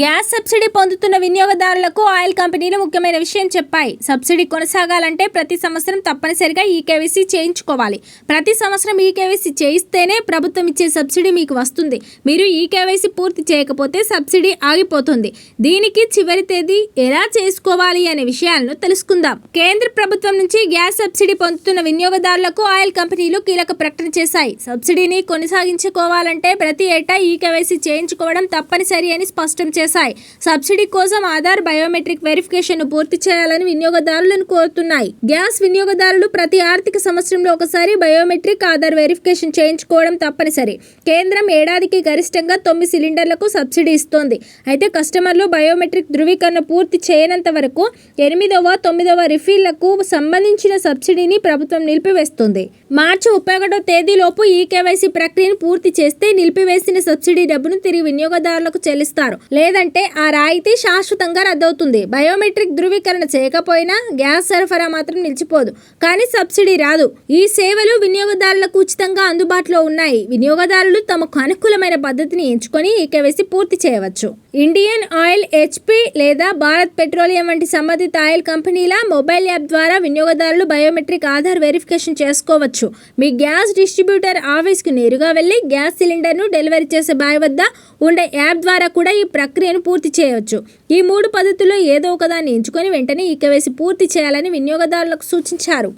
Gas subsidy పొందుతున్న వినియోగదారులకు oil కంపెనీలు ముఖ్యమైన విషయం చెప్పాయి. సబ్సిడీ కొనసాగాలంటే ప్రతి సంవత్సరం తప్పనిసరిగా ఈ కేవైసీ చేయించుకోవాలి. ప్రతి సంవత్సరం ఈ కేవైసీ చేయిస్తేనే ప్రభుత్వం ఇచ్చే సబ్సిడీ మీకు వస్తుంది. మీరు ఈ కేవైసీ పూర్తి చేయకపోతే సబ్సిడీ ఆగిపోతుంది. దీనికి చివరి తేదీ ఎలా చేసుకోవాలి అనే విషయాలను తెలుసుకుందాం. కేంద్ర ప్రభుత్వం నుంచి గ్యాస్ సబ్సిడీ పొందుతున్న వినియోగదారులకు ఆయిల్ కంపెనీలు కీలక ప్రకటన చేశాయి. సబ్సిడీని కొనసాగించుకోవాలంటే ప్రతి ఏటా ఈ కేవైసీ చేయించుకోవడం తప్పనిసరి అని స్పష్టం చేశాయి. సబ్సిడీ కోసం ఆధార్ బయోమెట్రిక్ వెరిఫికేషన్ పూర్తి చేయాలని వినియోగదారులను కోరుతున్నాయి. గ్యాస్ వినియోగదారులు ప్రతి ఆర్థిక సంవత్సరంలో ఒకసారి బయోమెట్రిక్ ఆధార్ వెరిఫికేషన్ చేయించుకోవడం తప్పనిసరి. కేంద్రం ఏడాదికి గరిష్టంగా తొమ్మిది సిలిండర్లకు సబ్సిడీ ఇస్తోంది. అయితే కస్టమర్లు బయోమెట్రిక్ ధృవీకరణ పూర్తి చేయనంత వరకు ఎనిమిదవ తొమ్మిదవ రిఫీళ్ళకు సంబంధించిన సబ్సిడీని ప్రభుత్వం నిలిపివేస్తుంది. మార్చి ముప్పై ఒకటో తేదీలోపు ఈ కేవైసీ ప్రక్రియను పూర్తి చేస్తే నిలిపివేసిన సబ్సిడీ డబ్బును తిరిగి వినియోగదారులకు చెల్లిస్తారు. లేదంటే ఆ రాయితీ శాశ్వతంగా రద్దవుతుంది. బయోమెట్రిక్ ధృవీకరణ చేయకపోయినా గ్యాస్ సరఫరా మాత్రం నిలిచిపోదు. కానీ సబ్సిడీ రాదు. ఈ సేవలు వినియోగదారులకు ఉచితంగా అందుబాటులో ఉన్నాయి. వినియోగదారులు తమకు అనుకూలమైన పద్ధతిని ఎంచుకొని ఈ కేవైసీ పూర్తి చేయవచ్చు. ఇండియన్ ఆయిల్ హెచ్పి లేదా భారత్ పెట్రోలియం వంటి సంబంధిత ఆయిల్ కంపెనీల మొబైల్ యాప్ ద్వారా వినియోగదారులు బయోమెట్రిక్ ఆధార్ వెరిఫికేషన్ చేసుకోవచ్చు. మీ గ్యాస్ డిస్ట్రిబ్యూటర్ ఆఫీస్కి నేరుగా వెళ్ళి గ్యాస్ సిలిండర్ను డెలివరీ చేసే బాయ్ వద్ద ఉండే యాప్ ద్వారా కూడా ఈ ప్రక్రియ ప్రక్రియను పూర్తి చేయవచ్చు ఈ మూడు పద్ధతుల్లో ఏదో ఒకదాన్ని ఎంచుకొని వెంటనే ఈ వేసి పూర్తి చేయాలని వినియోగదారులకు సూచించారు.